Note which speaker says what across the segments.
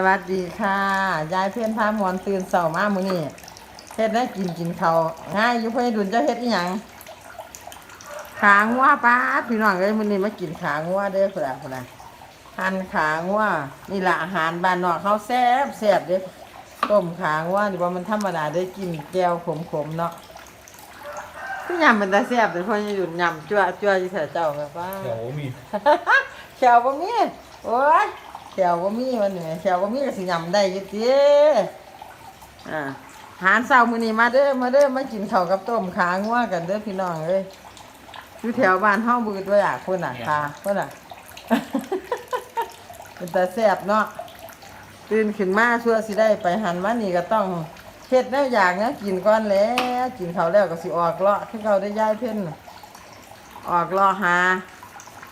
Speaker 1: สวัสดีค่ะ ยายเพื่อนพามวนตื่นเสามามื้อนี้เฮ็ดได้กินกินข้าวง่ายอยู่เพื่อนดุนเจ้าเฮ็ดอีหยังขางัวป้าดพี่น้องเอ้ยมื้อนี้มากินขางัวเด้อพุ่นน่ะพุ่นน่ะหั่นขางัวนี่ล่ะอาหารบ้านนอกเขาแซ่บแซ่บเด้อต้มขางัวนี่ว่ามันธรรมดาได้กินแก้วขมๆเนาะคือยำเป็นตาแซ่บแต่พ่อยายดุนยำจั่วจั่วอยู่แถวเจ้าแบบว่า
Speaker 2: เดี๋ยวมี
Speaker 1: แขวบ่มีโอ้ยแขวบ่มีมันนี่แขวบ่มีก็สิยำได้อยู่ติอ่าหารเช้ามื้อนี้มาเด้อมาเด้อมากินข้าวกับต้มขางัวกันเด้อพี่น้องเอ้ยอยู่แถวบ้านเฮาบืดด้วยอะพุ่นน่ะค่ะพุ่นน่ะ เป็นตาแซ่บเนาะตื่นขึ้นมาชั่วสิได้ไปหันมานี่ก็ต้องเฮ็ดแนวอย่างนะกินก่อนแหล้วกินข้าวแล้วก็สิออกเลาะคือเขาได้ย้ายเพิ่นน่ะออกเลาะหา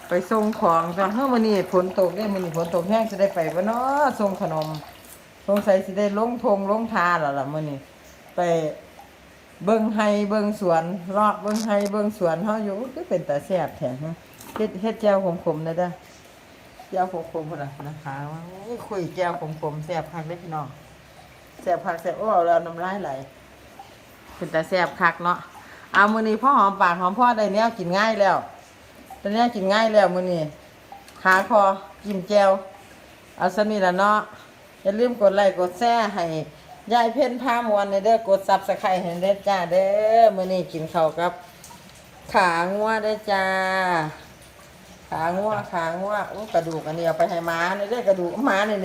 Speaker 1: ไปส่งของจ้ะเฮ้ยมื้อนี้ฝนตกเด้มื้อนี้ฝนตกแห้งสิได้ไปบ่เนาะส่งขนมสงสัยสิได้ลงทงลงทาแล้วล่ะมื้อนี้ไปเบิ่งไห้เบิ่งสวนเลาะเบิ่งไห้เบิ่งสวนเฮาอยู่คือเป็นตาแซ่บแท้ฮะเฮ็ดเฮ็ดแจ่วขมๆนะเด้อแจ่วขมๆพุ่นน่ะนะคะว่าคุยแจ่วขมๆแซ่บคักเด้อพี่น้องแซ่บคักแซ่บโอ้เอาแล้วน้ำลายไหลเป็นตาแซ่บคักเนาะเอามื้อนี้พ่อหอมปากหอมพ่อได้แนวกินง่ายแล้ว ตอนนี้กินง่ายแล้วมื้อนี้ขาคอกินแจวเอาสนีละเนาะอย่าลืมกดไลค์กดแชร์ให้ยายเพ่นพามวนในเด้อกดซับสไครต์ให้เด้อจ้าเด้อมื้อนี้กินข้าวกับ ขางัวเด้อจ้า ขางัวขางัวอู้กระดูกอันนี้เอาไปให้หมาในเด้อกระดูกหมาในเด้